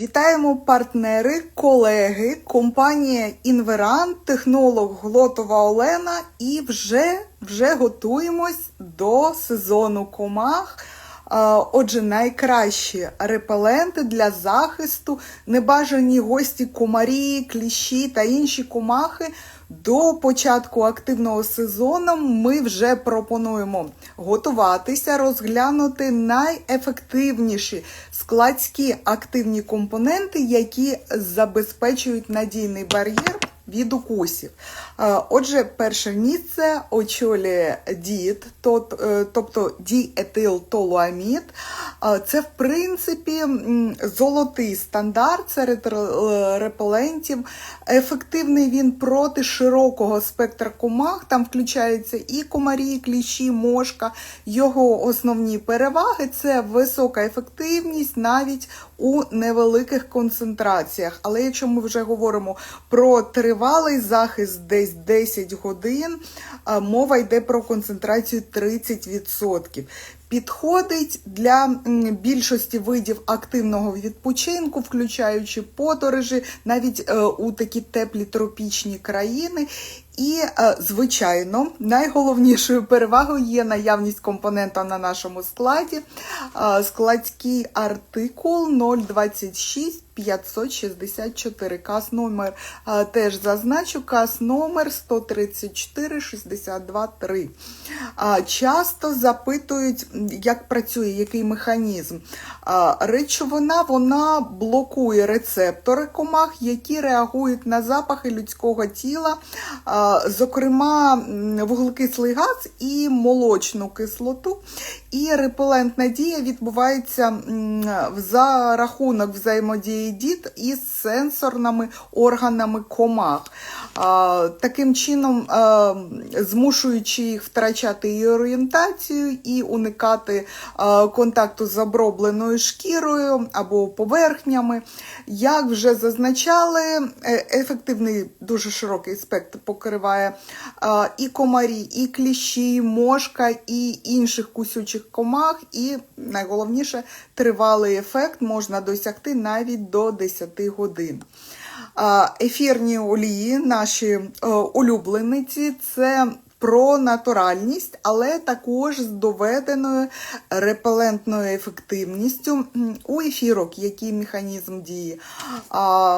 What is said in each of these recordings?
Вітаємо партнери, колеги, компанія Інверант, технолог Глотова Олена і вже, вже готуємось до сезону комах. Отже, найкращі репеленти для захисту, небажані гості комарі, кліщі та інші комахи. До початку активного сезону ми вже пропонуємо готуватися, розглянути найефективніші складські активні компоненти, які забезпечують надійний бар'єр від укусів. Е, Отже, перше місце очолює дід, е, тобто діетилтолуамід. Е, Це, в принципі, золотий стандарт серед репелентів. Ефективний він проти широкого спектра комах. Там включаються і комарі, і кліщі, мошка. Його основні переваги це висока ефективність навіть у невеликих концентраціях. Але якщо ми вже говоримо про тривалий захист десь 10 годин, мова йде про концентрацію 30%. Підходить для більшості видів активного відпочинку, включаючи подорожі, навіть е, у такі теплі тропічні країни. І, е, звичайно, найголовнішою перевагою є наявність компонента на нашому складі. Е, Складський артикул 026 564. Кас номер теж зазначу, кас номер 134 62 3. А, Часто запитують, як працює, який механізм. Речовина вона блокує рецептори комах, які реагують на запахи людського тіла, зокрема вуглекислий газ і молочну кислоту. І репелентна дія відбувається за рахунок взаємодії дід із сенсорними органами комах. Таким чином, змушуючи їх втрачати і орієнтацію, і уникати контакту з обробленою шкірою або поверхнями. Як вже зазначали, е, ефективний дуже широкий спектр покриває і комарі, і кліщі, і мошка, і інших кусючих комах. І найголовніше, тривалий ефект можна досягти навіть до 10 годин. Ефірні олії, наші е, улюблениці, це про натуральність, але також з доведеною репелентною ефективністю у ефірок, який механізм дії.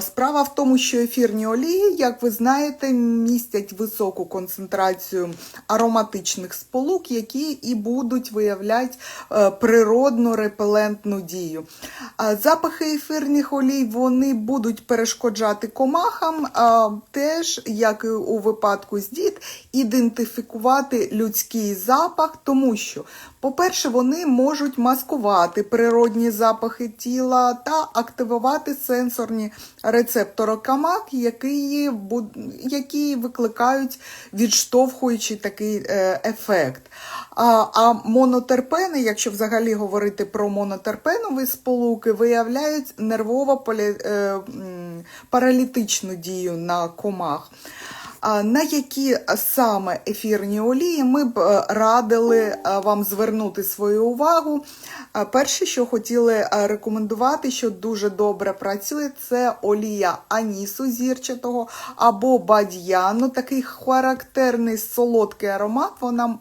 Справа в тому, що ефірні олії, як ви знаєте, містять високу концентрацію ароматичних сполук, які і будуть виявляти е, природну репелентну дію. Запахи ефірних олій вони будуть перешкоджати комахам, теж, як і у випадку з дід, ідентифікувати людський запах, тому що, по-перше, вони можуть маскувати природні запахи тіла та активувати сенсорні рецептори комах, які, які викликають відштовхуючий такий е, ефект. А, а монотерпени, якщо взагалі говорити про монотерпенові сполуки, виявляють нервово-паралітичну дію на комах. На які саме ефірні олії ми б е, радили е, вам звернути свою увагу. Перше, що хотіли е, рекомендувати, що дуже добре працює, це олія анісу зірчатого або бадьяну. Такий характерний солодкий аромат. Вона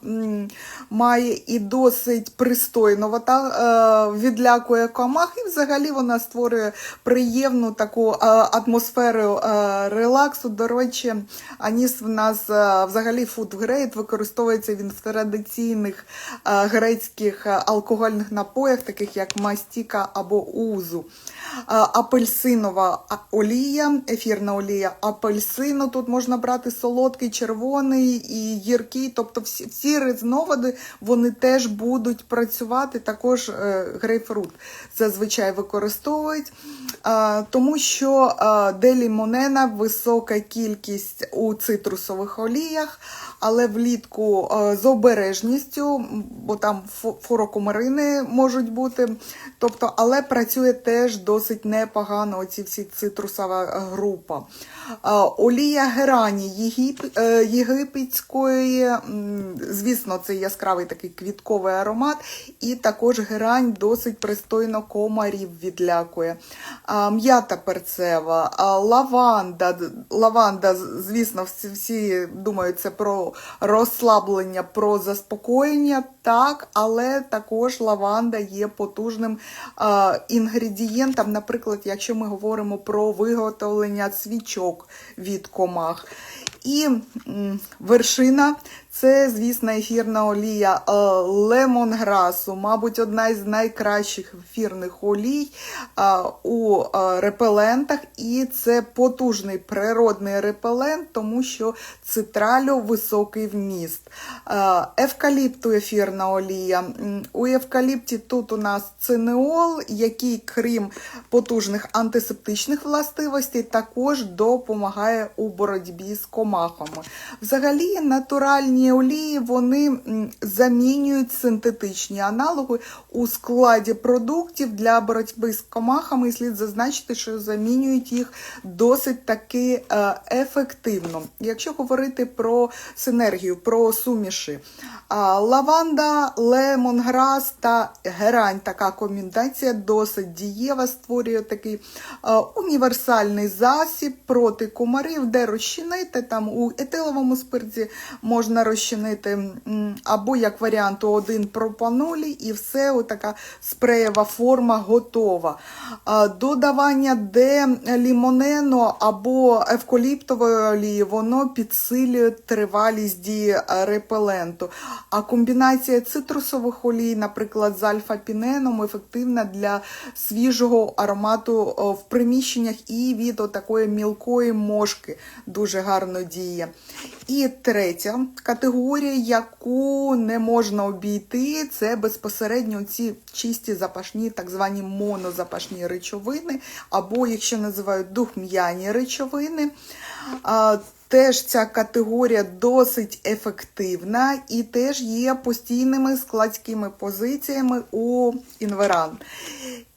має і досить пристойно та, е, відлякує комах, і взагалі вона створює приємну таку е, атмосферу релаксу. До речі, аніс в нас взагалі фудгрейд використовується він в традиційних грецьких алкогольних напоях, таких як мастіка або узу. Апельсинова олія, ефірна олія апельсину. Тут можна брати солодкий, червоний і гіркий, тобто всі, всі різновиди вони теж будуть працювати. Також е, грейпфрут зазвичай використовують, тому що е, делімонена висока кількість у цитрусових оліях. але влітку е, з обережністю, бо там фурокумарини можуть бути. Тобто, але працює теж досить непогано оці всі цитрусова група. Е, Олія герані єгип, е, єгипетської, звісно, це яскравий такий квітковий аромат, і також герань досить пристойно комарів відлякує. М'ята перцева, лаванда. Лаванда, звісно, всі, всі думають це про розслаблення, про заспокоєння, так, але також лаванда є потужним е, інгредієнтом. Наприклад, якщо ми говоримо про виготовлення свічок від комах. І вершина це, звісно, ефірна олія е, лемонграсу, мабуть, одна із найкращих ефірних олій е, у е, репелентах. І це потужний природний репелент, тому що цитралю високий вміст. Евкаліпту ефірна олія. У евкаліпті тут у нас цинеол, який, крім потужних антисептичних властивостей, також допомагає у боротьбі з комахами. Взагалі, натуральні олії вони замінюють синтетичні аналоги у складі продуктів для боротьби з комахами. І слід зазначити, що замінюють їх досить таки е, ефективно. Якщо говорити про синергію, про суміші, лаванда, лемонграс та герань, така комбінація досить дієва, створює такий е, універсальний засіб проти комарів, де розчинити там у етиловому спирті можна розчинити, або як варіант у один пропанолі, і все, отака спреєва форма готова. Додавання де лімонено або евкаліптової олії, воно підсилює тривалість дії репеленту. А комбінація цитрусових олій, наприклад, з альфа-піненом, ефективна для свіжого аромату в приміщеннях і від такої мілкої мошки дуже гарно діє. І третя категорія, яку не можна обійти, це безпосередньо ці чисті запашні, так звані монозапашні речовини, або ще називають духм'яні речовини. Теж ця категорія досить ефективна і теж є постійними складськими позиціями у інверан.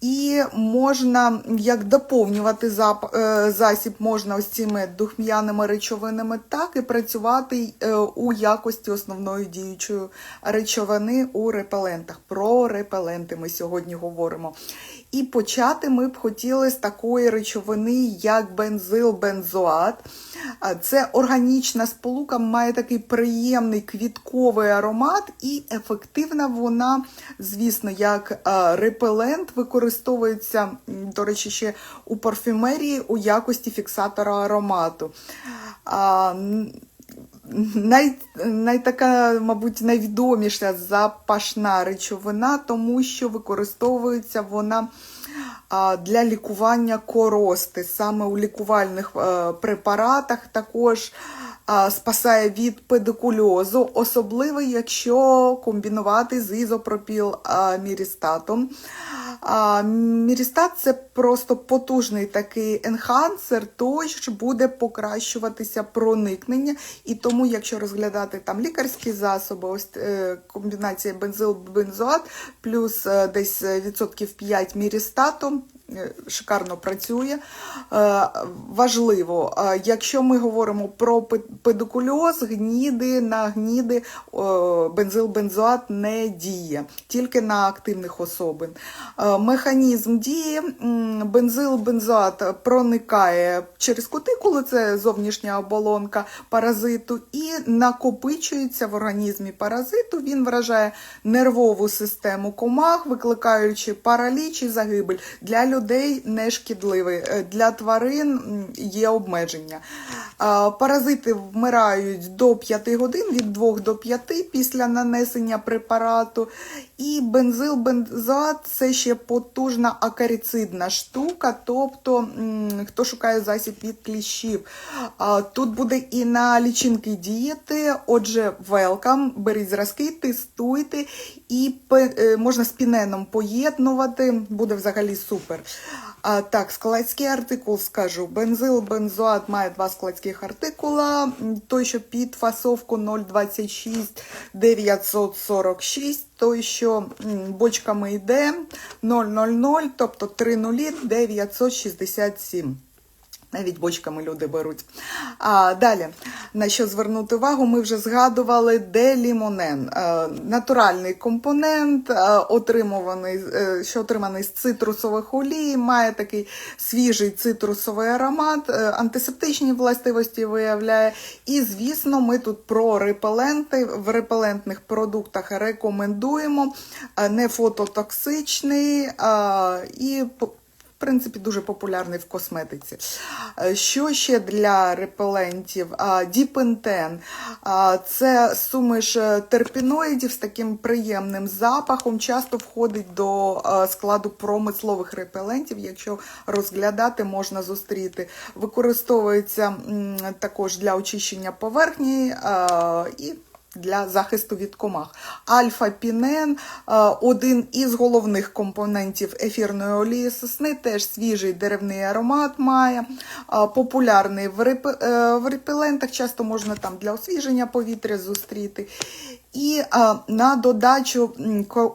І можна як доповнювати е, засіб можна ось цими духм'яними речовинами, так і працювати е, у якості основної діючої речовини у репелентах. Про репеленти ми сьогодні говоримо. І почати ми б хотіли з такої речовини, як бензилбензоат. Це органічна сполука, має такий приємний квітковий аромат, і ефективна вона, звісно, як репелент використовується, м, до речі, ще у парфюмерії у якості фіксатора аромату. А, Най, най мабуть, найвідоміша запашна речовина, тому що використовується вона для лікування корости. Саме у лікувальних е, препаратах також спасає від педикульозу, особливо якщо комбінувати з ізопропіл а, мірістатом. А, Мірістат це просто потужний такий енхансер, тож буде покращуватися проникнення. І тому, якщо розглядати там лікарські засоби, ось е, комбінація бензил-бензоат плюс е, десь е, відсотків 5 мірістату. Е, Шикарно працює. Е, Важливо, е, якщо ми говоримо про пе- педикульоз, гніди на гніди бензил-бензоат не діє, тільки на активних особин. Е, Механізм дії бензил-бензоат проникає через кутикулу, це зовнішня оболонка паразиту, і накопичується в організмі паразиту. Він вражає нервову систему комах, викликаючи параліч і загибель. Для людей не шкідливий, е, для тварин є обмеження. Паразити вмирають до 5 годин, від 2 до 5 після нанесення препарату. І бензил-бензоат це ще потужна акарицидна штука, тобто хто шукає засіб від кліщів. Тут буде і на лічинки діяти. Отже, welcome, беріть зразки, тестуйте і е, можна з піненом поєднувати, буде взагалі супер. А, так, складський артикул скажу. Бензил, бензоат має два складських артикула. Той, що під фасовку 026 946, той, що бочками йде 000, тобто 3 нулі 967. Навіть бочками люди беруть. А, далі, на що звернути увагу, ми вже згадували делімонен. Е, натуральний компонент, е, отримуваний, е, що отриманий з цитрусових олій, має такий свіжий цитрусовий аромат, антисептичні властивості виявляє. І, звісно, ми тут про репеленти. В репелентних продуктах рекомендуємо не фототоксичний і принципі, дуже популярний в косметиці. Е, Що ще для репелентів? Діпентен. Це суміш е, терпіноїдів з таким приємним запахом, часто входить до е, складу промислових репелентів. Якщо розглядати, можна зустріти. Використовується також для очищення поверхні і для захисту від комах. Альфа-пінен е, один із головних компонентів ефірної олії сосни, теж свіжий деревний аромат має. Е, Популярний е, в репелентах, часто можна там для освіження повітря зустріти. І а, на додачу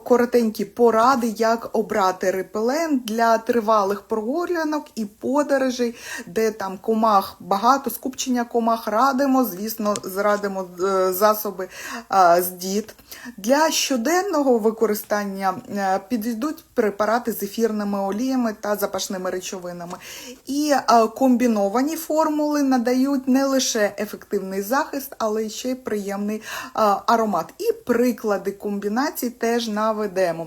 коротенькі поради, як обрати репелент для тривалих прогулянок і подорожей, де там комах багато, скупчення комах радимо, звісно, зрадимо е, засоби а, з діт. Для щоденного використання е, підійдуть препарати з ефірними оліями та запашними речовинами. І а, комбіновані формули надають не лише ефективний захист, але ще й приємний а, аромат. І приклади комбінацій теж наведемо.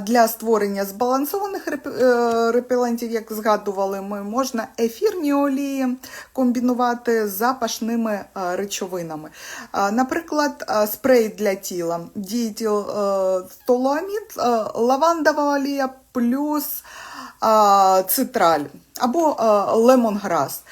Для створення збалансованих е, репелентів, як згадували, ми можна ефірні олії комбінувати з запашними речовинами. Наприклад, спрей для тіла, дієтіл е, столоамід, е, лавандова олія плюс цитраль або лемонграс.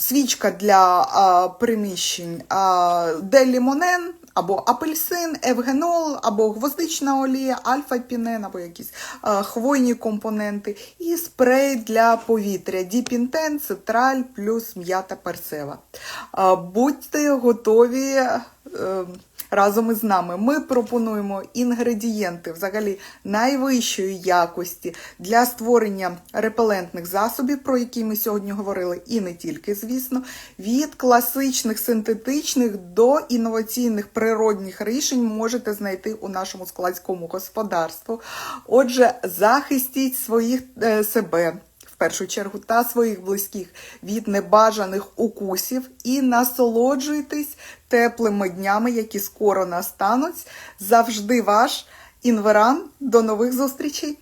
Свічка для а, приміщень а, делімонен або апельсин, евгенол, або гвоздична олія, альфа-пінен, або якісь а, хвойні компоненти, і спрей для повітря, діпінтен, цитраль плюс м'ята перцева. А, Будьте готові. Разом із нами. Ми пропонуємо інгредієнти взагалі найвищої якості для створення репелентних засобів, про які ми сьогодні говорили, і не тільки, звісно, від класичних синтетичних до інноваційних природних рішень можете знайти у нашому складському господарству. Отже, захистіть своїх е, себе першу чергу та своїх близьких від небажаних укусів і насолоджуйтесь теплими днями, які скоро настануть. Завжди ваш інверан. До нових зустрічей!